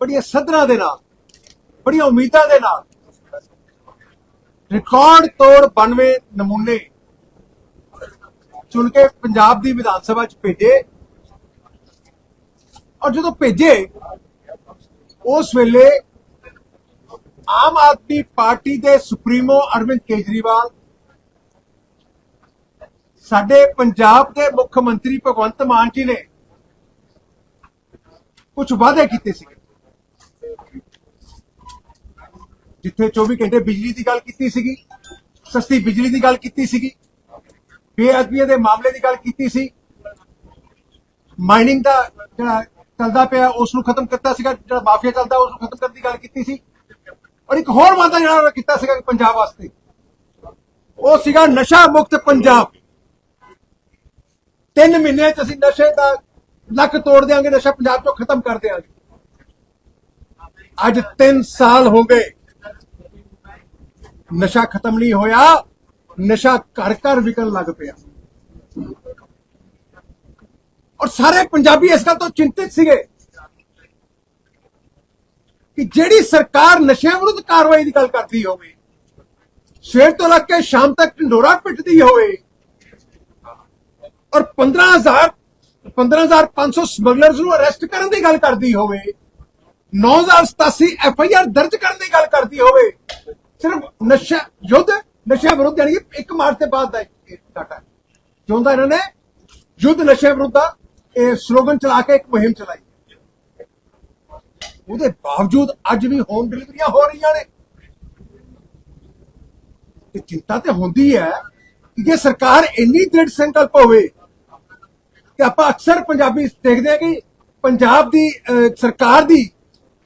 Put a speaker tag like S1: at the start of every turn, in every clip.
S1: ਬੜੀਆਂ ਸਦਰਾਂ ਦੇ ਨਾਲ, ਬੜੀਆਂ ਉਮੀਦਾਂ ਦੇ ਨਾਲ। ਰਿਕਾਰਡ ਤੋੜ 92 ਨਮੂਨੇ ਚੁਣ ਕੇ ਪੰਜਾਬ ਦੀ ਵਿਧਾਨ ਸਭਾ ਚ ਭੇਜੇ। ਔਰ ਜਦੋਂ ਭੇਜੇ, ਉਸ ਵੇਲੇ ਆਮ ਆਦਮੀ ਪਾਰਟੀ ਦੇ ਸੁਪਰੀਮੋ ਅਰਵਿੰਦ ਕੇਜਰੀਵਾਲ, ਸਾਡੇ ਪੰਜਾਬ ਦੇ ਮੁੱਖ ਮੰਤਰੀ ਭਗਵੰਤ ਮਾਨ ਜੀ ਨੇ ਕੁਝ ਵਾਅਦੇ ਕੀਤੇ ਸੀ ਜਿੱਥੇ 24 ਘੰਟੇ ਬਿਜਲੀ ਦੀ ਗੱਲ ਕੀਤੀ ਸੀਗੀ, ਸਸਤੀ ਬਿਜਲੀ ਦੀ ਗੱਲ ਕੀਤੀ ਸੀਗੀ ਬੇਅਦਬੀ ਦੇ ਮਾਮਲੇ ਦੀ ਗੱਲ ਕੀਤੀ ਸੀ ਮਾਈਨਿੰਗ ਦਾ ਜਿਹੜਾ ਚੱਲਦਾ ਪਿਆ ਉਸ ਨੂੰ ਖਤਮ ਕੀਤਾ ਸੀਗਾ, ਜਿਹੜਾ ਮਾਫੀਆ ਚੱਲਦਾ ਉਸ ਨੂੰ ਖਤਮ ਕਰਨ ਦੀ ਗੱਲ ਕੀਤੀ ਸੀ। ਔਰ ਇੱਕ ਹੋਰ ਵਾਅਦਾ ਜਿਹੜਾ ਉਹਨਾਂ ਕੀਤਾ ਸੀਗਾ ਪੰਜਾਬ ਵਾਸਤੇ, ਉਹ ਸੀਗਾ ਨਸ਼ਾ ਮੁਕਤ ਪੰਜਾਬ। ਤਿੰਨ ਮਹੀਨੇ ਚ ਅਸੀਂ ਨਸ਼ੇ ਦਾ ਲੱਕ ਤੋੜ ਦਿਆਂਗੇ, ਨਸ਼ਾ ਪੰਜਾਬ ਚੋਂ ਖਤਮ ਕਰ ਦਿਆਂਗੇ। ਅੱਜ 3 ਸਾਲ ਹੋ ਗਏ। ਨਸ਼ਾ ਖਤਮ ਨਹੀਂ ਹੋਇਆ, ਨਸ਼ਾ ਘਰ ਘਰ ਵਿਕਣ ਲੱਗ ਪਿਆ। ਔਰ ਸਾਰੇ ਪੰਜਾਬੀ ਇਸ ਗੱਲ ਤੋਂ ਚਿੰਤਿਤ ਸੀਗੇ ਕਿ ਜਿਹੜੀ ਸਰਕਾਰ ਨਸ਼ਿਆਂ ਵਿਰੁੱਧ ਕਾਰਵਾਈ ਦੀ ਗੱਲ ਕਰਦੀ ਹੋਵੇ, ਸਵੇਰ ਤੋਂ ਲੱਗ ਕੇ ਸ਼ਾਮ ਤੱਕ ਢੰਡੋਰਾ ਪਿੱਟਦੀ ਹੋਵੇ, ਔਰ 15000 15500 ਸਮਗਲਰਸ ਨੂੰ ਅਰੈਸਟ ਕਰਨ ਦੀ ਗੱਲ ਕਰਦੀ ਹੋਵੇ 9087 ਐਫ ਆਈ ਆਰ ਦਰਜ ਕਰਨ ਦੀ ਗੱਲ ਕਰਦੀ ਹੋਵੇ ਸਿਰਫ ਨਸ਼ਾ ਯੁੱਧ ਨਸ਼ਾ ਵਿਰੁੱਧ ਯਾਨੀ 1 ਮਾਰਚ ਦੇ ਬਾਅਦ ਦਾ ਡਾਟਾ ਹੈ। ਇਹਨਾਂ ਨੇ ਯੁੱਧ ਨਸ਼ੇ ਵਿਰੁੱਧ ਦਾ ਇਹ ਸਲੋਗਨ ਚਲਾ ਕੇ ਇੱਕ ਮੁਹਿੰਮ ਚਲਾਈ ਉਹਦੇ ਬਾਵਜੂਦ ਅੱਜ ਵੀ ਹੋਮ ਡਿਲੀਵਰੀਆਂ ਹੋ ਰਹੀਆਂ ਨੇ ਤੇ ਚਿੰਤਾ ਤੇ ਹੁੰਦੀ ਹੈ ਕਿ ਜੇ ਸਰਕਾਰ ਇੰਨੀ ਦ੍ਰਿੜ ਸੰਕਲਪ ਹੋਵੇ ਕਿ ਆਪਾਂ ਅਕਸਰ ਪੰਜਾਬੀ ਦੇਖਦੇ ਹਾਂ ਕਿ ਪੰਜਾਬ ਦੀ ਅਹ, ਸਰਕਾਰ ਦੀ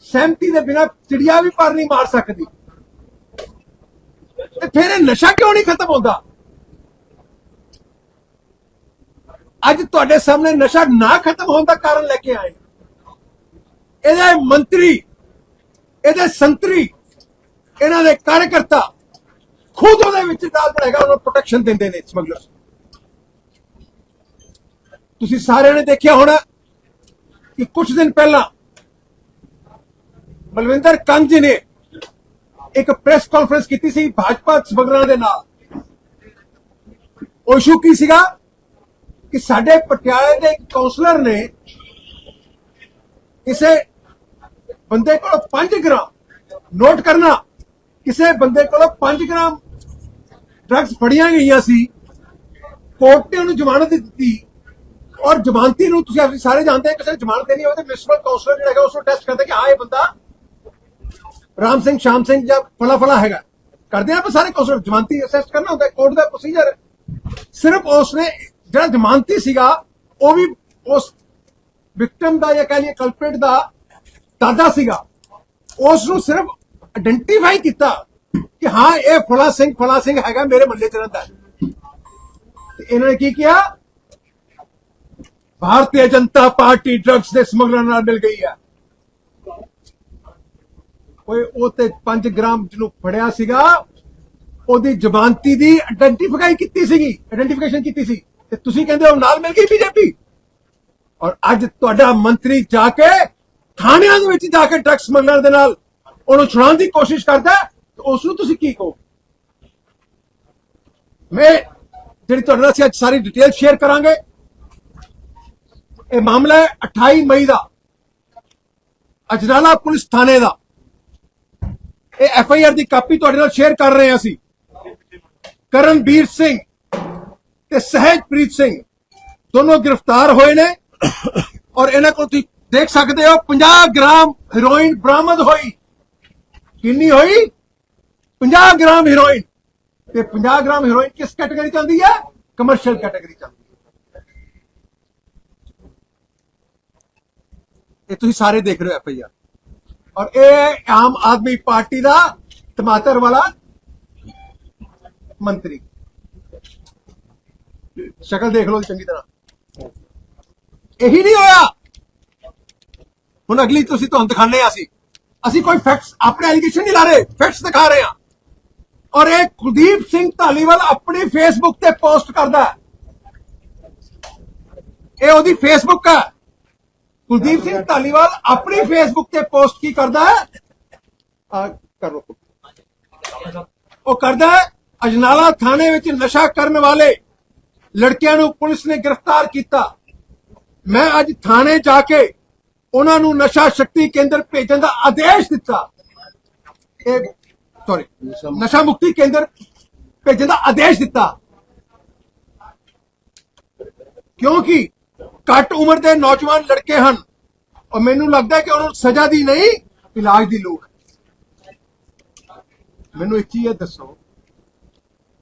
S1: ਸਹਿਮਤੀ ਦੇ ਬਿਨਾ ਚਿੜੀਆ ਵੀ ਪਰ ਨਹੀਂ ਮਾਰ ਸਕਦੀ। ਤੇ ਫਿਰ ਇਹ ਨਸ਼ਾ ਕਿਉਂ ਨਹੀਂ ਖਤਮ ਹੁੰਦਾ? ਅੱਜ ਤੁਹਾਡੇ ਸਾਹਮਣੇ ਨਸ਼ਾ ਨਾ ਖਤਮ ਹੋਣ ਦਾ ਕਾਰਨ ਲੈ ਕੇ ਆਏ। ਇਹਦੇ ਮੰਤਰੀ, ਇਹਦੇ ਸੰਤਰੀ, ਇਹਨਾਂ ਦੇ ਕਾਰਜਕਰਤਾ ਖੁਦ ਉਹਦੇ ਵਿੱਚ ਨਾਲ ਬਣੇਗਾ ਉਹਨਾਂ ਨੂੰ ਪ੍ਰੋਟੈਕਸ਼ਨ ਦਿੰਦੇ ਨੇ ਸਮਗਲਰ। ਤੁਸੀਂ ਸਾਰਿਆਂ ਨੇ ਦੇਖਿਆ ਹੋਣਾ ਕਿ ਕੁਝ ਦਿਨ ਪਹਿਲਾਂ ਬਲਵਿੰਦਰ ਕੰਗ ਜੀ ਨੇ ਇੱਕ ਪ੍ਰੈਸ ਕਾਨਫਰੰਸ ਕੀਤੀ ਸੀ ਭਾਜਪਾ ਸਮਗਲਰਾਂ ਦੇ ਨਾਲ। ਉਹ ਇਸ਼ੂ ਕੀ ਸੀਗਾ? ਕਿ ਸਾਡੇ ਪਟਿਆਲੇ ਦੇ ਇੱਕ ਕਾਉਂਸਲਰ ਨੇ ਕਿਸੇ ਬੰਦੇ ਕੋਲ 5 ਗ੍ਰਾਮ ਨੋਟ ਕਰਨਾ, ਕਿਸੇ ਬੰਦੇ ਕੋਲ 5 ਗ੍ਰਾਮ ਡਰੱਗਸ ਫੜੀਆਂ ਗਈਆਂ ਸੀ ਕੋਰਟ ਨੇ ਉਹਨੂੰ ਜ਼ਮਾਨਤ ਦਿੱਤੀ ਔਰ ਜ਼ਮਾਨਤੀ ਨੂੰ ਤੁਸੀਂ ਅਸੀਂ ਸਾਰੇ ਜਾਣਦੇ ਹਾਂ ਕਿਸੇ ਨੂੰ ਜ਼ਮਾਨਤ ਦੇਣੀ ਹੋਵੇ ਤਾਂ ਮਿਊਨਿਸਪਲ ਕਾਉਂਸਲਰ ਜਿਹੜਾ ਹੈਗਾ ਉਸ ਨੂੰ ਟੈਸਟ ਕਰਦਾ ਕਿ ਹਾਂ ਇਹ ਬੰਦਾ ਰਾਮ ਸਿੰਘ, ਸ਼ਾਮ ਸਿੰਘ ਜਾਂ ਫਲਾ ਫਲਾ ਹੈਗਾ। ਕਰਦੇ ਆਪਾਂ ਸਾਰੇ ਕਾਉਂਸਲਰ ਜ਼ਮਾਨਤੀ ਅਸੈਸ ਕਰਨਾ ਹੁੰਦਾ ਕੋਰਟ ਦਾ ਪ੍ਰੋਸੀਜਰ ਸਿਰਫ ਉਸ ਨੇ ਜਿਹੜਾ ਜ਼ਮਾਨਤੀ ਸੀਗਾ, ਉਹ ਵੀ ਉਸ ਵਿਕਟਮ ਦਾ ਜਾਂ ਕਹ ਲਈਏ ਕਲਪ੍ਰਿਟ ਦਾ ਦਾਦਾ ਸੀਗਾ। ਉਸ ਨੂੰ ਸਿਰਫ ਆਇਡੈਂਟੀਫਾਈ ਕੀਤਾ ਕਿ ਹਾਂ, ਇਹ ਫਲਾ ਸਿੰਘ ਫਲਾ ਸਿੰਘ ਹੈਗਾ ਮੇਰੇ ਮੱਲੇ ਚ ਰਹਿੰਦਾ। ਤੇ ਇਹਨਾਂ ਨੇ ਕੀ ਕਿਹਾ? ਭਾਰਤੀ ਜਨਤਾ ਪਾਰਟੀ ਡਰੱਗਸ ਦੇ ਸਮਗਲਰਾਂ ਨਾਲ ਮਿਲ ਗਈ ਹੈ ਓਏ ਉਹ ਤੇ 5 ਗ੍ਰਾਮ ਜਿਹਨੂੰ ਫੜਿਆ ਸੀਗਾ ਉਹਦੀ ਜਬਾਨਤੀ ਦੀ ਆਇਡੈਂਟੀਫਾਈ ਕੀਤੀ ਸੀਗੀ ਆਇਡੈਂਟੀਫਿਕੇਸ਼ਨ ਕੀਤੀ ਸੀ। ਤੇ ਤੁਸੀਂ ਕਹਿੰਦੇ ਹੋ ਨਾਲ ਮਿਲ ਗਈ ਬੀਜੇਪੀ ਔਰ ਅੱਜ ਤੁਹਾਡਾ ਮੰਤਰੀ ਜਾ ਕੇ ਥਾਣਿਆਂ ਦੇ ਵਿੱਚ ਜਾ ਕੇ ਡਰੱਗਸ ਸਮਗਲਰ ਦੇ ਨਾਲ ਉਹਨੂੰ ਛੁਡਾਉਣ ਦੀ ਕੋਸ਼ਿਸ਼ ਕਰਦਾ ਹੈ, ਤੇ ਉਸ ਨੂੰ ਤੁਸੀਂ ਕੀ ਕਹੋ? ਮੈਂ ਜਿਹੜੀ ਤੁਹਾਡੇ ਨਾਲ ਅਸੀਂ ਅੱਜ ਸਾਰੀ ਡਿਟੇਲ ਸ਼ੇਅਰ ਕਰਾਂਗੇ। ਇਹ ਮਾਮਲਾ ਹੈ 28 ਮਈ ਦਾ। ਅਜਨਾਲਾ ਪੁਲਿਸ ਥਾਣੇ ਦਾ। ਇਹ ਐਫ ਆਈ ਆਰ ਦੀ ਕਾਪੀ ਤੁਹਾਡੇ ਨਾਲ ਸ਼ੇਅਰ ਕਰ ਰਹੇ ਹਾਂ ਅਸੀਂ। ਕਰਨਵੀਰ ਸਿੰਘ ਤੇ ਸਹਿਜਪ੍ਰੀਤ ਸਿੰਘ ਦੋਨੋਂ ਗ੍ਰਿਫਤਾਰ ਹੋਏ ਨੇ। ਔਰ ਇਹਨਾਂ ਕੋਲ ਤੁਸੀਂ ਦੇਖ ਸਕਦੇ ਹੋ 50 ਗ੍ਰਾਮ ਹੀਰੋਇਨ ਬਰਾਮਦ ਹੋਈ। ਕਿੰਨੀ ਹੋਈ? 50 ਗ੍ਰਾਮ ਹੀਰੋਇਨ ਤੇ 50 ਗ੍ਰਾਮ ਹੀਰੋਇਨ ਕਿਸ ਕੈਟਾਗਰੀ ਚ ਆਉਂਦੀ ਹੈ? ਕਮਰਸ਼ੀਅਲ ਕੈਟਾਗਰੀ ਚ ਆਉਂਦੀ ਹੈ। ਇਹ ਤੁਸੀਂ ਸਾਰੇ ਦੇਖ ਰਹੇ ਹੋ ਐਫ ਆਈ ਆਰ ਔਰ ਇਹ ਆਮ ਆਦਮੀ ਪਾਰਟੀ ਦਾ ਟਮਾਟਰ ਵਾਲਾ ਮੰਤਰੀ। ਸ਼ਕਲ ਦੇਖ ਲਓ ਚੰਗੀ ਤਰ੍ਹਾਂ। ਇਹੀ ਨਹੀਂ ਹੋਇਆ। ਹੁਣ ਅਗਲੀ ਤੁਸੀਂ ਤੁਹਾਨੂੰ ਦਿਖਾਣੇ ਆ ਅਸੀਂ। ਅਸੀਂ ਕੋਈ ਫੈਕਟਸ ਆਪਣੇ ਐਲੀਗੇਸ਼ਨ ਨਹੀਂ ਲਾ ਰਹੇ ਫੈਕਟਸ ਦਿਖਾ ਰਹੇ ਹਾਂ। ਔਰ ਇਹ ਕੁਲਦੀਪ ਸਿੰਘ ਧਾਲੀਵਾਲ ਆਪਣੀ ਫੇਸਬੁੱਕ ਤੇ ਪੋਸਟ ਕਰਦਾ ਹੈ। ਇਹ ਉਹਦੀ ਫੇਸਬੁੱਕ ਹੈ। ਕੁਲਦੀਪ ਸਿੰਘ ਧਾਲੀਵਾਲ ਆਪਣੀ ਫੇਸਬੁੱਕ ਤੇ ਪੋਸਟ ਕੀ ਕਰਦਾ ਹੈ? ਆ, ਕਰੋ ਉਹ ਕਰਦਾ ਹੈ, ਅਜਨਾਲਾ ਥਾਣੇ ਵਿੱਚ ਨਸ਼ਾ ਕਰਨ ਵਾਲੇ ਲੜਕਿਆਂ ਨੂੰ ਪੁਲਿਸ ਨੇ ਗ੍ਰਿਫਤਾਰ ਕੀਤਾ। ਮੈਂ ਅੱਜ ਥਾਣੇ ਜਾ ਕੇ ਉਹਨਾਂ ਨੂੰ ਨਸ਼ਾ ਸ਼ਕਤੀ ਕੇਂਦਰ ਭੇਜਣ ਦਾ ਆਦੇਸ਼ ਦਿੱਤਾ। ਇਹ ਸੌਰੀ ਨਸ਼ਾ ਮੁਕਤੀ ਕੇਂਦਰ ਭੇਜਣ ਦਾ ਆਦੇਸ਼ ਦਿੱਤਾ। ਕਿਉਂਕਿ ਘੱਟ ਉਮਰ ਦੇ ਨੌਜਵਾਨ ਲੜਕੇ ਹਨ। ਔਰ ਮੈਨੂੰ ਲੱਗਦਾ ਹੈ ਕਿ ਉਹਨਾਂ ਨੂੰ ਸਜ਼ਾ ਦੀ ਨਹੀਂ, ਇਲਾਜ ਦੀ ਲੋੜ ਮੈਨੂੰ ਇੱਕ ਚੀਜ਼ ਇਹ ਦੱਸੋ,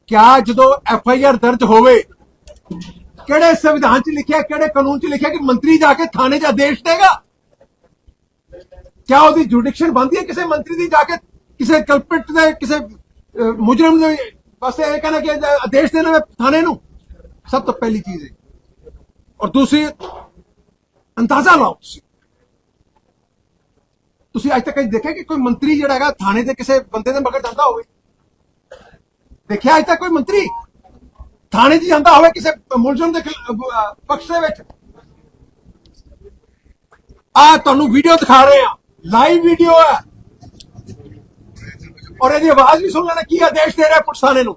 S1: ਕਿਆ ਜਦੋਂ ਐਫ ਆਈ ਆਰ ਦਰਜ ਹੋਵੇ, ਕਿਹੜੇ ਸੰਵਿਧਾਨ 'ਚ ਲਿਖਿਆ, ਕਿਹੜੇ ਕਾਨੂੰਨ 'ਚ ਲਿਖਿਆ ਕਿ ਮੰਤਰੀ ਜਾ ਕੇ ਥਾਣੇ 'ਚ ਆਦੇਸ਼ ਦੇਗਾ? ਕਿਆ ਉਹਦੀ ਜੁਡੀਕਸ਼ਨ ਬਣਦੀ ਹੈ ਕਿਸੇ ਮੰਤਰੀ ਦੀ ਜਾ ਕੇ, ਕਿਸੇ ਕਲਪਿਟ ਦੇ, ਕਿਸੇ ਮੁਜਰਮ ਦੇ ਪਾਸੇ? ਇਹ ਕਹਿਣਾ ਕਿ ਆਦੇਸ਼ ਦੇਣਾ ਹੈ ਥਾਣੇ ਨੂੰ। ਸਭ ਤੋਂ ਪਹਿਲੀ ਚੀਜ਼ ਹੈ ਔਰ ਦੂਸਰੀ ਅੰਦਾਜ਼ਾ ਲਾਓ ਤੁਸੀਂ। ਤੁਸੀਂ ਅੱਜ ਤੱਕ ਕਦੇ ਦੇਖਿਆ ਕਿ ਕੋਈ ਮੰਤਰੀ ਜਿਹੜਾ ਹੈਗਾ ਥਾਣੇ ਦੇ ਕਿਸੇ ਬੰਦੇ ਦੇ ਮਗਰ ਜਾਂਦਾ ਹੋਵੇ? ਦੇਖਿਆ ਅੱਜ ਤੱਕ ਕੋਈ ਮੰਤਰੀ? ਥਾਣੇ 'ਚ ਜਾਂਦਾ ਹੋਵੇ ਕਿਸੇ ਮੁਲਜ਼ਮ ਦੇ ਪਕਸ਼ ਦੇ ਵਿੱਚ? ਆ ਤੁਹਾਨੂੰ ਵੀਡੀਓ ਦਿਖਾ ਰਹੇ ਆ ਲਾਈਵ ਵੀਡੀਓ ਹੈ। ਔਰ ਇਹਦੀ ਆਵਾਜ਼ ਵੀ ਸੁਣ ਲੈਣਾ, ਕੀ ਆਦੇਸ਼ ਦੇ ਰਿਹਾ ਪੁਲਿਸ ਥਾਣੇ ਨੂੰ?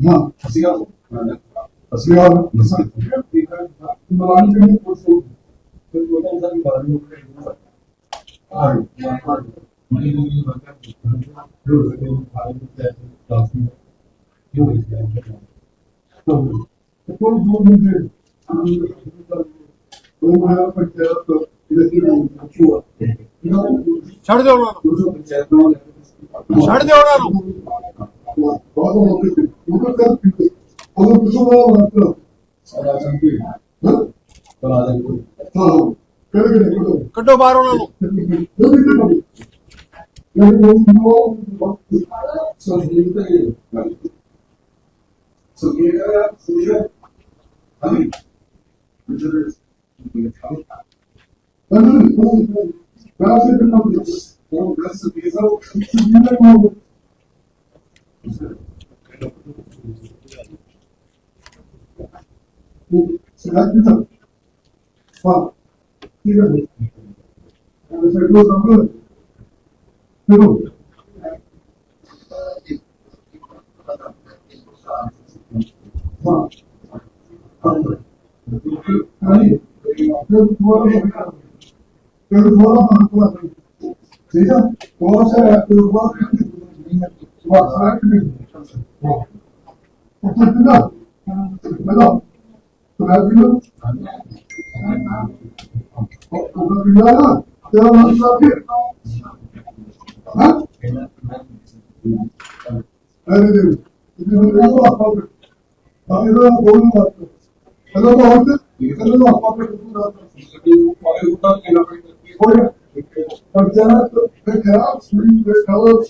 S1: ਹਾਂ ਅਸੀਂ ਆ ਅਸੀਂ ਆ ਨਸਾਂ ਮਲਾਨ ਜਿਹੜੀ
S2: ਪੁੱਛ ਲੋ ਫਿਰ
S3: ਉਹਦਾ ਉਹਦਾ ਵੀ ਬਾਰੇ ਨੂੰ
S2: ਆ ਆ
S3: ਮਨੀ ਨੂੰ ਵੀ ਵਰਕਰ
S1: ਜੋ ਰੋਜ਼ ਨੂੰ ਖਾਣੇ ਨੂੰ ਤੇ ਕਲਾਸ ਨੂੰ ਜੋ ਇਸ ਦਾ ਤਾਂ ਕੋਲ
S4: ਦੋ ਮਿੰਟ ਉਹ ਮਹਾਰਾ ਪੰਚਾਇਤ ਤੋਂ ਇਹਦੇ ਨੂੰ ਪੁੱਛੋ
S1: ਛੱਡ ਦਿਓ ਉਹਨਾਂ ਨੂੰ। ਪੰਚਾਇਤ ਨੂੰ ਛੱਡ ਦਿਓ ਉਹਨਾਂ ਨੂੰ ਕੱਢੋ ਬਾਹਰ ਉਹਨਾਂ ਨੂੰ
S2: 我五个字，比如说我什么？什么。嗯，起来之后，哇，一个人，那个是六张六，最后，哇，啊，可以，可以，就是说，就是说，就是说。 그래서 보아사야 그거 보아사야 그거 그러니까 그래서 그래가지고 그러니까 내가 먼저 아? 아니 이제 먼저 아빠 아이가 보는 거 같아 그래서 어때? 그래서 아빠가 누구나 거기 पंचायत में खराब स्वीट में कलर्स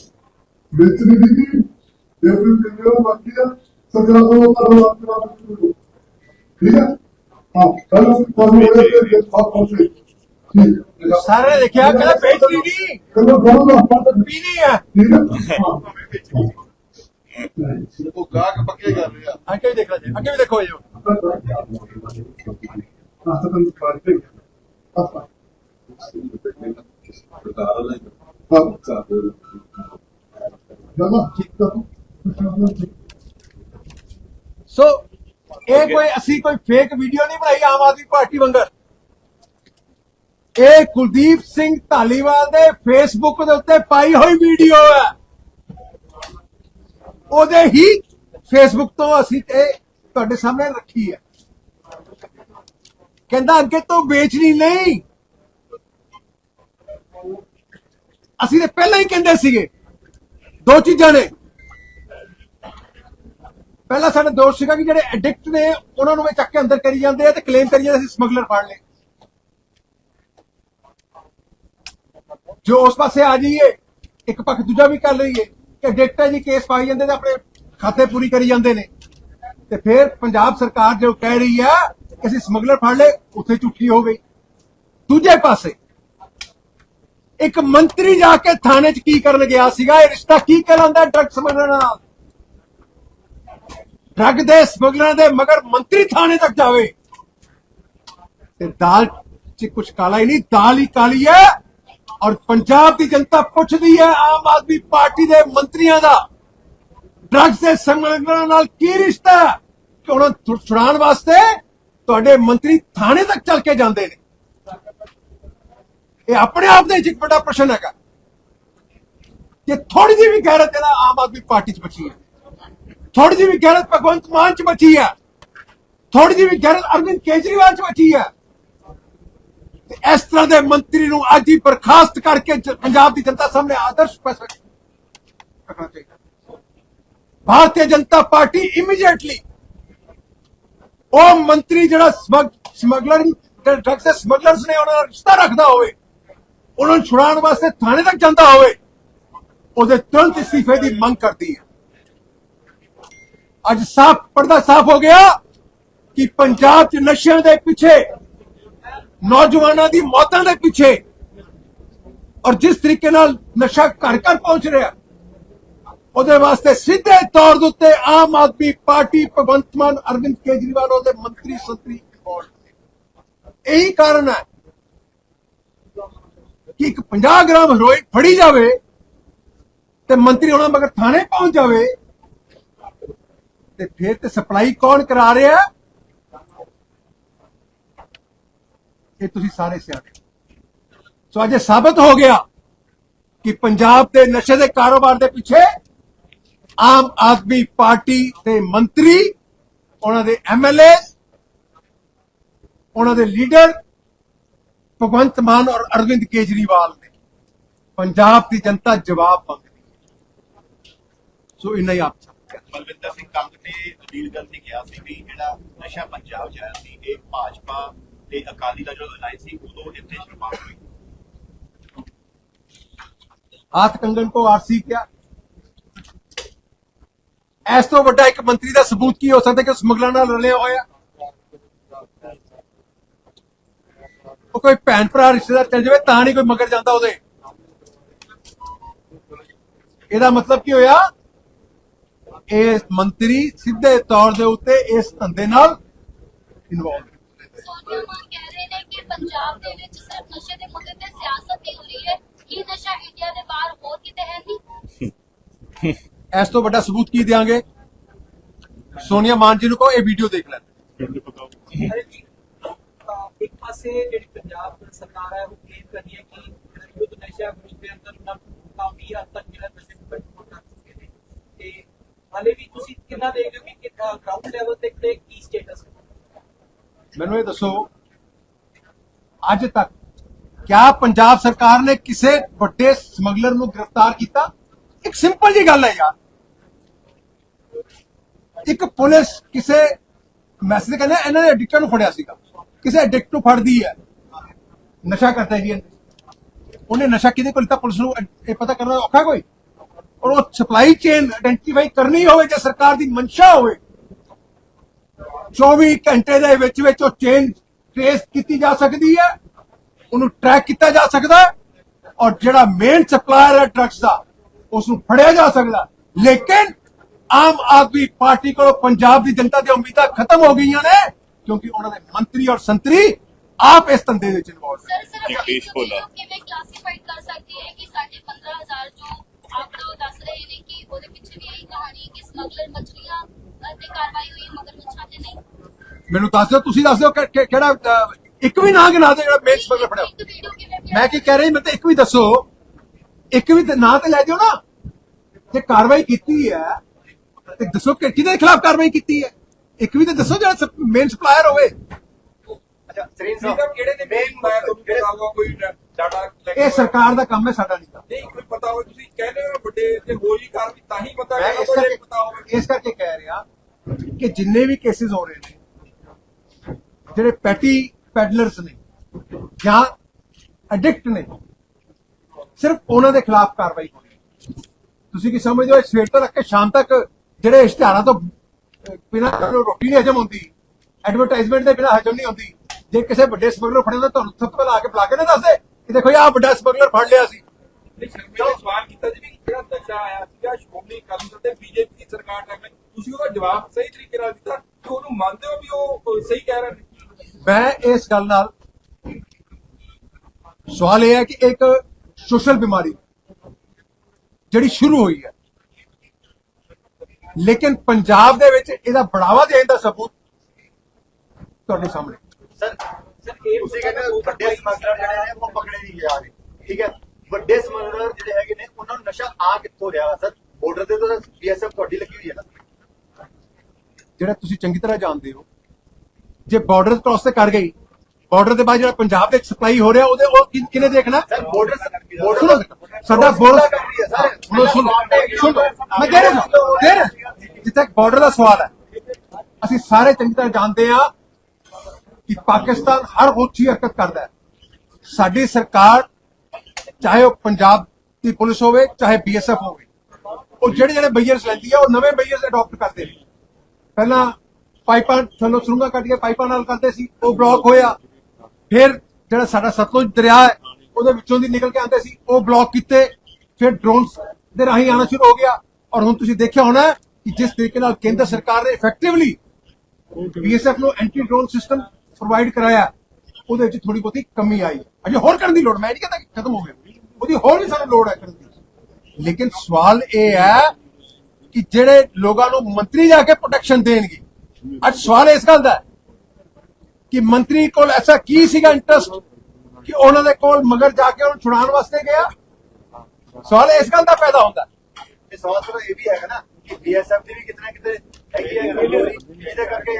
S2: बेचने की थी डेविड केंद्र बाकी है सरकार को करो आपके ठीक है हाँ कल कल मेरे पे आप पहुंचे ठीक है
S1: ਸਾਰੇ ਨੇ ਦੇਖਿਆ ਕਹਿੰਦਾ ਵੇਚਣੀ ਨਹੀਂ
S2: कल दोनों आप तक
S1: ਪੀਣੀ है
S2: ठीक है हाँ
S4: ਉਹ ਗਾਹਕ ਪੱਕੇ ਕਰ ਰਿਹਾ
S1: ਅੱਗੇ ਵੀ ਦੇਖ ਲੈ ਅੱਗੇ ਵੀ ਦੇਖੋ ਜੀ
S2: हाँ तो तुम बात करें
S1: ਸੋ ਇਹ ਕੋਈ ਅਸੀਂ ਕੋਈ ਫੇਕ ਵੀਡੀਓ ਨਹੀਂ ਬਣਾਈ ਆਮ ਆਦਮੀ ਪਾਰਟੀ ਵਾਂਗਰ। ਇਹ ਕੁਲਦੀਪ ਸਿੰਘ ਧਾਲੀਵਾਲ ਦੇ ਫੇਸਬੁੱਕ ਦੇ ਉੱਤੇ ਪਾਈ ਹੋਈ ਵੀਡੀਓ ਹੈ। ਉਹਦੇ ਹੀ ਫੇਸਬੁੱਕ ਤੋਂ ਅਸੀਂ ਇਹ ਤੁਹਾਡੇ ਸਾਹਮਣੇ ਰੱਖੀ ਹੈ। ਕਹਿੰਦਾ ਅੱਗੇ ਤੋਂ ਵੇਚਣੀ ਨਹੀਂ ਅਸੀਂ ਤੇ ਪਹਿਲਾਂ ਹੀ ਕਹਿੰਦੇ ਸੀਗੇ, ਦੋ ਚੀਜ਼ਾਂ ਨੇ। ਪਹਿਲਾਂ ਸਾਡਾ ਦੋਸ਼ ਸੀਗਾ ਕਿ ਜਿਹੜੇ ਐਡਿਕਟ ਨੇ, ਉਹਨਾਂ ਨੂੰ ਵੀ ਚੱਕ ਕੇ ਅੰਦਰ ਕਰੀ ਜਾਂਦੇ ਆ ਤੇ ਕਲੇਮ ਕਰੀ ਜਾਂਦੇ ਅਸੀਂ ਸਮਗਲਰ ਫੜ ਲਏ। ਜੋ ਉਸ ਪਾਸੇ ਆ ਜਾਈਏ, ਇੱਕ ਪੱਖ ਦੂਜਾ ਵੀ ਕਰ ਲਈਏ ਕਿ ਐਡਿਕਟ ਹੈ ਜੀ ਕੇਸ ਪਾਈ ਜਾਂਦੇ ਤੇ ਆਪਣੇ ਖਾਤੇ ਪੂਰੀ ਕਰੀ ਜਾਂਦੇ ਨੇ। ਤੇ ਫਿਰ ਪੰਜਾਬ ਸਰਕਾਰ ਜੋ ਕਹਿ ਰਹੀ ਆ ਕਿ ਅਸੀਂ ਸਮਗਲਰ ਫੜ ਲਏ, ਉੱਥੇ ਝੂਠੀ ਹੋ ਗਈ। ਦੂਜੇ ਪਾਸੇ ਇੱਕ ਮੰਤਰੀ ਜਾ ਕੇ ਥਾਣੇ 'ਚ ਕੀ ਕਰਨ ਗਿਆ ਸੀਗਾ? ਇਹ ਰਿਸ਼ਤਾ ਕੀ ਕਰਾਂਦਾ ਡਰਗ ਸਮਗਲਰਾਂ ਨਾਲ? ਡਰਗ ਦੇ ਸਮਗਲਰਾਂ ਦੇ ਮਗਰ ਮੰਤਰੀ ਥਾਣੇ ਤੱਕ ਜਾਵੇ। ਤੇ ਦਾਲ 'ਚ ਕੁਝ ਕਾਲਾ ਹੀ ਨਹੀਂ, ਦਾਲ ਹੀ ਕਾਲੀ ਹੈ ਔਰ ਪੰਜਾਬ ਦੀ ਜਨਤਾ ਪੁੱਛਦੀ ਹੈ, ਆਮ ਆਦਮੀ ਪਾਰਟੀ ਦੇ ਮੰਤਰੀਆਂ ਦਾ। ਡਰੱਗਸ ਦੇ ਸਮਗਲਰਾਂ ਨਾਲ ਕੀ ਰਿਸ਼ਤਾ ਕਿ ਉਹਨਾਂ ਛੁਡਾਉਣ ਵਾਸਤੇ ਤੁਹਾਡੇ ਮੰਤਰੀ ਥਾਣੇ ਤੱਕ ਚੱਲ ਕੇ ਜਾਂਦੇ ਨੇ। ਇਹ ਆਪਣੇ ਆਪ ਦੇ ਵਿੱਚ ਇੱਕ ਵੱਡਾ ਪ੍ਰਸ਼ਨ ਹੈਗਾ ਕਿ ਥੋੜੀ ਜਿਹੀ ਵੀ ਗੈਰਤ ਇਹਦਾ ਆਮ ਆਦਮੀ ਪਾਰਟੀ 'ਚ ਬਚੀ ਹੈ। ਥੋੜੀ ਜਿਹੀ ਵੀ ਗੈਰਤ ਭਗਵੰਤ ਮਾਨ 'ਚ ਬਚੀ ਹੈ। ਥੋੜੀ ਜਿਹੀ ਵੀ ਗੈਰਤ ਅਰਵਿੰਦ ਕੇਜਰੀਵਾਲ 'ਚ ਬਚੀ ਹੈ। ਤੇ ਇਸ ਤਰ੍ਹਾਂ ਦੇ ਮੰਤਰੀ ਨੂੰ ਅੱਜ ਹੀ ਬਰਖਾਸਤ ਕਰਕੇ ਪੰਜਾਬ ਦੀ ਜਨਤਾ ਸਾਹਮਣੇ ਆਦਰਸ਼ ਪੈਸਾ ਰੱਖਣਾ ਚਾਹੀਦਾ। ਭਾਰਤੀ ਜਨਤਾ ਪਾਰਟੀ ਇਮੀਡੀਏਟਲੀ ਉਹ ਮੰਤਰੀ ਜਿਹੜਾ ਸਮਗਲਰ ਡਰੱਗਸ ਦੇ ਸਮਗਲਰਸ ਨੇ ਉਹਨਾਂ ਨਾਲ ਰਿਸ਼ਤਾ ਰੱਖਦਾ ਹੋਵੇ ਉਹਨਾਂ ਨੂੰ ਛੁਡਾਉਣ ਵਾਸਤੇ ਥਾਣੇ ਤੱਕ ਜਾਂਦਾ ਹੋਵੇ, ਉਹਦੇ ਤੁਰੰਤ ਅਸਤੀਫੇ ਦੀ ਮੰਗ ਕਰਦੀ ਹੈ। ਅੱਜ ਸਾਫ਼ ਪਰਦਾ ਸਾਫ਼ ਹੋ ਗਿਆ ਕਿ ਪੰਜਾਬ 'ਚ ਨਸ਼ਿਆਂ ਦੇ ਪਿੱਛੇ, ਨੌਜਵਾਨਾਂ ਦੀ ਮੌਤਾਂ ਦੇ ਪਿੱਛੇ ਔਰ ਜਿਸ ਤਰੀਕੇ ਨਾਲ ਨਸ਼ਾ ਘਰ ਘਰ ਪਹੁੰਚ ਰਿਹਾ, ਉਹਦੇ ਵਾਸਤੇ ਸਿੱਧੇ ਤੌਰ ਦੇ ਉੱਤੇ ਆਮ ਆਦਮੀ ਪਾਰਟੀ ਭਗਵੰਤ ਮਾਨ ਅਰਵਿੰਦ ਕੇਜਰੀਵਾਲ ਉਹਦੇ ਮੰਤਰੀ ਸੰਤਰੀ involved ਇਹੀ ਕਾਰਨ ਹੈ ਕਿ ਇੱਕ 50 ਗ੍ਰਾਮ ਹੈਰੋਇਨ ਫੜੀ ਜਾਵੇ ਤੇ ਮੰਤਰੀ ਉਹਨਾਂ ਮਗਰ ਥਾਣੇ ਪਹੁੰਚ ਜਾਵੇ, ਤੇ ਫਿਰ ਤੇ ਸਪਲਾਈ ਕੌਣ ਕਰਾ ਰਿਹਾ? ਇਹ ਤੁਸੀਂ ਸਾਰੇ ਸਿਆਣੇ ਸੋ ਅੱਜ ਸਾਬਤ ਹੋ ਗਿਆ ਕਿ ਪੰਜਾਬ ਦੇ ਨਸ਼ੇ ਦੇ ਕਾਰੋਬਾਰ ਦੇ ਪਿੱਛੇ ਆਮ ਆਦਮੀ ਪਾਰਟੀ ਦੇ ਮੰਤਰੀ, ਉਹਨਾਂ ਦੇ ਐਮਐਲਏ ਉਹਨਾਂ ਦੇ ਲੀਡਰ ਭਗਵੰਤ ਮਾਨ ਔਰ ਅਰਵਿੰਦ ਕੇਜਰੀਵਾਲ ਨੇ ਪੰਜਾਬ ਦੀ ਜਨਤਾ ਜਵਾਬ ਮੰਗਦੀ ਸੋ ਇੰਨਾ ਹੀ ਆਪ
S5: ਬਲਵਿੰਦਰ ਸਿੰਘ ਕੰਗ ਤੇ ਅਪੀਲ ਗੱਲ ਕਿਹਾ ਸੀ ਵੀ ਜਿਹੜਾ ਨਸ਼ਾ ਪੰਜਾਬ ਜਾਇਆ ਸੀ ਇਹ ਭਾਜਪਾ ਤੇ ਅਕਾਲੀ ਦਾ ਜਿਹੜਾ ਅਲਾਈਅੰਸ ਸੀ ਉਦੋਂ ਇੱਥੇ ਸ਼ੁਰੂਆਤ ਹੋਈ
S1: ਆਤ ਕੰਗਨ ਕੋ ਆਰਸੀ ਕਿਆ? ਐਸ ਤੋਂ ਵੱਡਾ ਇੱਕ ਮੰਤਰੀ ਦਾ ਸਬੂਤ ਕੀ ਹੋ ਸਕਦਾ ਕਿ ਸਮਗਲਰਾਂ ਨਾਲ ਰਲਿਆ ਹੋਇਆ? ਉਹ ਕੋਈ ਭੈਣ ਭਰਾ ਰਿਸ਼ਤੇਦਾਰ ਚੱਲ ਜਾਵੇ ਤਾਂ ਨਹੀਂ ਕੋਈ ਮਗਰ ਜਾਂਦਾ ਉਹਦੇ। ਇਹਦਾ ਮਤਲਬ ਕੀ ਹੋਇਆ? ਇਹ ਮੰਤਰੀ ਸਿੱਧੇ ਤੌਰ ਦੇ ਉੱਤੇ ਇਸ ਧੰਦੇ ਨਾਲ ਇਨਵੋਲਵ
S6: ਸੋਨੀਆ ਮਾਨ ਕਹਿ ਰਹੇ ਨੇ ਕਿ ਪੰਜਾਬ ਦੇ ਵਿੱਚ ਸਿਰਫ ਨਸ਼ੇ ਦੇ ਮੁੱਦੇ ਤੇ ਸਿਆਸਤ ਹੀ ਹੋ ਰਹੀ ਹੈ। ਕੀ ਨਸ਼ਾ ਇੰਡੀਆ ਦੇ ਬਾਹਰ ਹੋਰ ਕਿਤੇ ਹੈ ਨਹੀਂ?
S1: ਇਸ ਤੋਂ ਵੱਡਾ ਸਬੂਤ ਕੀ ਦੇਾਂਗੇ ਸੋਨੀਆ ਮਾਨ ਜੀ ਨੂੰ ਕਹੋ ਇਹ ਵੀਡੀਓ ਦੇਖ ਲੈਣ।
S7: ਪਾਸੇ ਜਿਹੜੀ ਪੰਜਾਬ ਸਰਕਾਰ ਹੈ, ਉਹ ਕਲੇਮ ਕਰ ਹੈ ਕਿ ਯੁੱਧ ਨਸ਼ਾ ਵਿਰੁੱਧ ਦੇ ਅੰਦਰ ਕਾਫੀ ਹੱਦ ਤੱਕ ਜਿਹੜਾ ਨਸ਼ੇ ਨੂੰ ਕੰਟਰੋਲ ਕਰ ਚੁੱਕੇ ਨੇ। ਤੇ ਹਾਲੇ ਵੀ ਤੁਸੀਂ ਕਿੰਨਾ ਦੇਖਦੇ ਹੋ ਕਿ ਗਰਾਊਂਡ ਲੈਵਲ ਤੇ ਕਿਤੇ ਕੀ ਸਟੇਟਸ
S1: ਮੈਨੂੰ ਇਹ ਦੱਸੋ, ਅੱਜ ਤੱਕ ਕਿਆ ਪੰਜਾਬ ਸਰਕਾਰ ਨੇ ਕਿਸੇ ਵੱਡੇ ਸਮਗਲਰ ਨੂੰ ਗ੍ਰਿਫਤਾਰ ਕੀਤਾ? ਇੱਕ ਸਿੰਪਲ ਜੀ ਗੱਲ ਹੈ ਯਾਰ। ਇੱਕ ਪੁਲਿਸ ਕਿਸੇ ਮੈਸੇਜ ਕਹਿੰਦੇ ਇਹਨਾਂ ਨੇ ਐਡਿਕਟਰ ਨੂੰ ਫੜਿਆ ਸੀਗਾ। ਕਿਸੇ ਐਡਿਕਟ ਨੂੰ ਫੜਦੀ ਹੈ। ਨਸ਼ਾ ਕਰਦਾ ਜੀ ਉਹਨੇ ਨਸ਼ਾ ਕਿਹਦੇ ਕੋਲ ਲਿੱਤਾ ਪੁਲਿਸ ਨੂੰ ਇਹ ਪਤਾ ਕਰਨਾ ਔਖਾ ਕੋਈ? ਔਰ ਉਹ ਸਪਲਾਈ ਚੇਨ ਆਇਡੈਂਟੀਫਾਈ ਕਰਨੀ ਹੋਵੇ ਜੇ ਸਰਕਾਰ ਦੀ ਮਨਸ਼ਾ ਹੋਵੇ 24 ਘੰਟੇ ਦੇ ਵਿੱਚ ਵਿੱਚ ਉਹ ਚੇਨ ਟ੍ਰੇਸ ਕੀਤੀ ਜਾ ਸਕਦੀ ਹੈ, ਉਹਨੂੰ ਟਰੈਕ ਕੀਤਾ ਜਾ ਸਕਦਾ ਔਰ ਜਿਹੜਾ ਮੇਨ ਸਪਲਾਇਰ ਹੈ ਡਰੱਗਸ ਦਾ ਉਸ ਨੂੰ ਫੜਿਆ ਜਾ ਸਕਦਾ। ਲੇਕਿਨ ਆਮ ਆਦਮੀ ਪਾਰਟੀ ਕੋਲੋਂ ਪੰਜਾਬ ਦੀ ਜਨਤਾ ਦੀਆਂ ਉਮੀਦਾਂ ਖਤਮ ਹੋ ਗਈਆਂ ਨੇ। ਕਿਉਂਕਿ ਉਹਨਾਂ ਦੇ ਮੰਤਰੀ ਔਰ ਸੰਤਰੀ ਆਪ ਇਸ ਧੰਦੇ ਵਿੱਚ ਇਨਵੋਲਵ
S6: ਸਰ ਸਰ। ਕਿਵੇਂ ਕਲਾਸੀਫਾਈਡ ਕਰ ਸਕਦੀ ਹੈ ਕਿ ਸਾਡੇ 15000 ਜੋ ਉਹ ਦੱਸ ਰਹੇ ਨੇ ਕਿ ਉਹਦੇ ਪਿੱਛੇ ਵੀ ਇਹੀ ਕਹਾਣੀ ਹੈ ਕਿ ਸਮਗਲਰ ਮਛਲੀਆਂ ਤੇ ਕਾਰਵਾਈ ਹੋਈ ਹੈ ਮਗਰ ਮੱਛਾਂ ਤੇ ਨਹੀਂ?
S1: ਮੈਨੂੰ ਦੱਸ ਦਿਓ ਤੁਸੀਂ ਦੱਸ ਦਿਓ ਕਿਹੜਾ ਇੱਕ ਵੀ ਨਾਂ ਗਿਣਾ ਦਿਓ ਜਿਹੜਾ ਮੇਨ ਸਮਗਲਰ ਫੜਿਆ। ਮੈਂ ਕੀ ਕਹਿ ਰਹੀ ਮੈਂ ਤਾਂ ਇੱਕ ਵੀ ਦੱਸੋ। ਇੱਕ ਵੀ ਤਾਂ ਨਾਂ ਤੇ ਲੈ ਦਿਓ ਨਾ। ਜੇ ਕਾਰਵਾਈ ਕੀਤੀ ਹੈ। ਤੇ ਦੱਸੋ ਕਿ ਕਿਹਦੇ ਖਿਲਾਫ ਕਾਰਵਾਈ ਕੀਤੀ ਹੈ? ਇੱਕ ਵੀ ਤਾਂ ਦੱਸੋ ਜਿਹੜਾ ਮੇਨ ਸਪਲਾਇਰ ਹੋਵੇ।
S8: ਅੱਛਾ ਸਰੀਨ ਸਾਹਿਬ ਕਿਹੜੇ ਨੇ ਮੇਨ ਮੈਂ ਤੁਹਾਨੂੰ ਹੋਗਾ ਕੋਈ ਡਾਟਾ
S1: ਇਹ ਸਰਕਾਰ ਦਾ ਕੰਮ ਹੈ ਸਾਡਾ ਨਹੀਂ ਕੰਮ
S8: ਨਹੀਂ ਕੋਈ ਪਤਾ ਹੋਵੇ ਤੁਸੀਂ ਕਹਿੰਦੇ ਹੋ ਵੱਡੇ ਤੇ ਹੋ ਹੀ ਕਾਰਨ ਤਾਂ ਹੀ ਪਤਾ ਹੈ
S1: ਇਸ
S8: ਕੋਈ
S1: ਕਰਕੇ
S8: ਪਤਾ ਹੋਵੇ।
S1: ਇਸ ਕਰਕੇ ਕਹਿ ਰਿਹਾ ਕਿ ਜਿੰਨੇ ਵੀ ਕੇਸਿਸ ਹੋ ਰਹੇ ਨੇ ਜਿਹੜੇ ਪੈਟੀ ਪੈਡਲਰਸ ਨੇ ਜਾਂ ਐਡਿਕਟ ਨੇ ਸਿਰਫ ਉਹਨਾਂ ਦੇ ਖਿਲਾਫ ਕਾਰਵਾਈ ਹੋਣੀ। ਤੁਸੀਂ ਕੀ ਸਮਝਦੇ ਹੋ ਸਵੇਰ ਤੋਂ ਲੈ ਕੇ ਸ਼ਾਮ ਤੱਕ ਜਿਹੜੇ ਇਸ਼ਤਿਹਾਰਾਂ ਤੋਂ ਬਿਨਾਂ ਰੋਟੀ ਨਹੀਂ ਹਜਮ ਹੁੰਦੀ। ਐਡਵਰਟਾਈਜ਼ਮੈਂਟ ਦੇ ਬਿਨਾਂ ਹਜਮ ਨਹੀਂ ਹੁੰਦੀ। ਜੇ ਕਿਸੇ ਵੱਡੇ ਸਮਗਲਰ ਫੜਿਆ ਤਾਂ ਤੁਹਾਨੂੰ ਪਹਿਲਾਂ ਆ ਕੇ ਬੁਲਾ ਕੇ ਨਾ ਦੱਸਦੇ ਕਿ ਦੇਖੋ ਇਹ ਵੱਡਾ ਸਮਗਲਰ ਫੜ ਲਿਆ ਸੀ।
S8: ਸਵਾਲ ਕੀਤਾ ਜੀ ਵੀ ਜਿਹੜਾ ਨਸ਼ਾ ਆਇਆ ਸੀਗਾ ਸ਼੍ਰੋਮਣੀ ਅਕਾਲੀ ਦਲ ਤੇ ਬੀਜੇਪੀ ਦੀ ਸਰਕਾਰ ਟਾਈਮ ਤੁਸੀਂ ਉਹਦਾ ਜਵਾਬ ਸਹੀ ਤਰੀਕੇ ਨਾਲ ਦਿੱਤਾ ਕਿ ਉਹਨੂੰ ਮੰਨਦੇ ਹੋ ਵੀ ਉਹ ਸਹੀ ਕਹਿ ਰਹੇ ਨੇ
S1: ਮੈਂ ਇਸ ਗੱਲ ਨਾਲ ਸਵਾਲ ਇਹ ਹੈ ਕਿ ਇੱਕ ਸੋਸ਼ਲ ਬਿਮਾਰੀ ਜਿਹੜੀ ਸ਼ੁਰੂ ਹੋਈ ਹੈ ਲੇਕਿਨ ਪੰਜਾਬ ਦੇ ਵਿੱਚ ਇਹਦਾ ਬੜਾਵਾ ਦੇਣ ਦਾ ਸਬੂਤ ਤੁਹਾਡੇ ਸਾਹਮਣੇ।
S5: ਸਰ
S7: ਸਰ ਇਹ
S5: ਤੁਸੀਂ ਕਹਿੰਦੇ ਵੱਡੇ ਸਮਗਲਰ ਜਿਹੜੇ ਨੇ ਉਹ ਪਕੜੇ ਨਹੀਂ ਜਾ ਰਹੇ। ਠੀਕ ਹੈ? ਵੱਡੇ ਸਮਗਲਰ ਜਿਹੜੇ ਹੈਗੇ ਨੇ ਉਹਨਾਂ ਨੂੰ ਨਸ਼ਾ ਆ ਕਿੱਥੋਂ ਰਿਹਾ ਵਾ? ਸਰ ਬਾਰਡਰ ਤੇ ਤਾਂ ਬੀਐਸਐਫ ਤੁਹਾਡੀ ਲੱਗੀ ਹੋਈ ਹੈ ਨਾ?
S1: ਜਿਹੜਾ ਤੁਸੀਂ ਚੰਗੀ ਤਰ੍ਹਾਂ ਜਾਣਦੇ ਹੋ ਜੇ ਬਾਰਡਰ ਕ੍ਰਾਸ ਤੇ ਕਰ ਗਈ ਬਾਰਡਰ ਦੇ ਬਾਅਦ ਜਿਹੜਾ ਪੰਜਾਬ ਦੇ ਸਪਲਾਈ ਹੋ ਰਿਹਾ ਉਹਦੇ ਉਹ ਕਿਨ- ਕਿਹਨੇ ਦੇਖਣਾ?
S5: ਸਰ ਬਾਰਡਰ
S1: ਸੁਣੋ ਸਾਡਾ ਬਾਰਡਰ ਸੁਣੋ ਸੁਣੋ। ਸੁਣੋ। ਮੈਂ ਕਹਿ ਰਿਹਾ ਕਹਿ ਰਿਹਾ। ਜਿੱਥੇ ਬਾਰਡਰ ਦਾ ਸਵਾਲ ਹੈ ਅਸੀਂ ਸਾਰੇ ਚੰਗੀ ਤਰ੍ਹਾਂ ਜਾਣਦੇ ਹਾਂ ਕਿ ਪਾਕਿਸਤਾਨ ਹਰ ਉੱਚੀ ਹਰਕਤ ਕਰਦਾ ਹੈ। ਸਾਡੀ ਸਰਕਾਰ ਚਾਹੇ ਉਹ ਪੰਜਾਬ ਦੀ ਪੁਲਿਸ ਹੋਵੇ ਚਾਹੇ ਬੀਐਸਐਫ ਹੋਵੇ ਉਹ ਜਿਹੜੇ ਜਿਹੜੇ ਬਈਅਰਸ ਲੈਂਦੀ ਆ ਉਹ ਨਵੇਂ ਬਈਅਰਸ ਅਡਾਪਟ ਕਰਦੇ ਨੇ। ਪਹਿਲਾਂ ਪਾਈਪਾਂ ਥੱਲੋਂ ਸੁਰੰਗਾਂ ਕੱਢ ਕੇ ਪਾਈਪਾਂ ਨਾਲ ਕਰਦੇ ਸੀ ਉਹ ਬਲੌਕ ਹੋਇਆ। ਫਿਰ ਜਿਹੜਾ ਸਾਡਾ ਸਤਲੁਜ ਦਰਿਆ ਹੈ ਉਹਦੇ ਵਿੱਚੋਂ ਦੀ ਨਿਕਲ ਕੇ ਆਉਂਦੇ ਸੀ, ਉਹ ਬਲੌਕ ਕੀਤੇ, ਫਿਰ ਡਰੋਨਸ ਦੇ ਰਾਹੀਂ ਆਉਣਾ ਸ਼ੁਰੂ ਹੋ ਗਿਆ। ਔਰ ਹੁਣ ਤੁਸੀਂ ਦੇਖਿਆ ਹੋਣਾ ਕਿ ਜਿਸ ਤਰੀਕੇ ਨਾਲ ਕੇਂਦਰ ਸਰਕਾਰ ਨੇ ਇਫੈਕਟਿਵਲੀ ਬੀਐਸਐਫ ਨੂੰ ਐਂਟੀ ਡਰੋਨ ਸਿਸਟਮ ਪ੍ਰੋਵਾਈਡ ਕਰਾਇਆ, ਉਹਦੇ ਵਿੱਚ ਥੋੜੀ ਬਹੁਤੀ ਕਮੀ ਆਈ। ਹੈ ਅਜੇ ਹੋਰ ਕਰਨ ਦੀ ਲੋੜ, ਮੈਂ ਨਹੀਂ ਕਹਿੰਦਾ ਕਿ ਖਤਮ ਹੋ ਗਿਆ। ਉਹਦੀ ਹੋਰ ਵੀ ਸਾਨੂੰ ਲੋੜ ਹੈ ਕਰਨ ਦੀ। ਲੇਕਿਨ ਸਵਾਲ ਇਹ ਹੈ ਕਿ ਜਿਹੜੇ ਲੋਕਾਂ ਨੂੰ ਮੰਤਰੀ ਜਾ ਕੇ ਪ੍ਰੋਟੈਕਸ਼ਨ ਦੇਣਗੇ, ਅੱਜ ਸਵਾਲ ਇਸ ਗੱਲ ਦਾ ਕਿ ਮੰਤਰੀ ਕੋਲ ਐਸਾ ਕੀ ਸੀਗਾ ਇੰਟਰਸਟ ਕਿ ਉਹਨਾਂ ਦੇ ਕੋਲ ਮਗਰ ਜਾ ਕੇ ਉਹਨੂੰ ਛੁਡਾਉਣ ਵਾਸਤੇ ਗਿਆ? ਸਵਾਲ ਇਸ ਗੱਲ ਦਾ ਪੈਦਾ ਹੁੰਦਾ।
S5: ਇਹ ਸਵਾਲ ਸਰ ਇਹ ਵੀ ਹੈਗਾ ਨਾ ਕਿ ਬੀਐਸਐਫ ਦੀ ਵੀ ਕਿਤੇ ਨਾ ਕਿਤੇ ਹੈਗੀ ਹੈ ਕਮਜ਼ੋਰੀ ਜਿਹਦੇ ਕਰਕੇ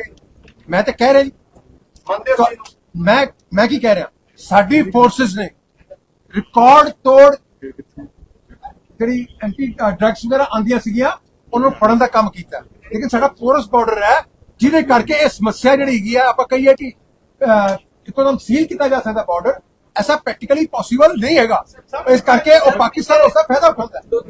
S1: ਮੈਂ ਤਾਂ ਕਹਿ ਰਿਹਾ ਜੀ।
S5: ਮੰਨਦੇ ਹੋ?
S1: ਮੈਂ ਮੈਂ ਕੀ ਕਹਿ ਰਿਹਾ? ਸਾਡੀ ਫੋਰਸਸ ਨੇ ਰਿਕਾਰਡ ਤੋੜ ਜਿਹੜੀ ਐਂਟੀ ਡਰੱਗਸ ਵਗੈਰਾ ਆਂਦੀਆਂ ਸੀਗੀਆਂ ਉਹਨੂੰ ਫੜਨ ਦਾ ਕੰਮ ਕੀਤਾ। ਲੇਕਿਨ ਸਾਡਾ ਪੋਰਸ ਬਾਰਡਰ ਹੈ ਜਿਹਦੇ ਕਰਕੇ ਇਹ ਸਮੱਸਿਆ ਜਿਹੜੀ ਹੈਗੀ ਆ ਆਪਾਂ ਕਹੀਏ ਕਿ ਇੱਕਦਮ ਸੀਲ ਕੀਤਾ ਜਾ ਸਕਦਾ ਬਾਰਡਰ ਐਸਾ ਪ੍ਰੈਕਟੀਕਲੀ ਪੋਸੀਬਲ ਨਹੀਂ ਹੈਗਾ ਇਸ ਕਰਕੇ ਉਹ ਪਾਕਿਸਤਾਨ ਉਸ ਦਾ ਫਾਇਦਾ ਉਠਾਉਂਦਾ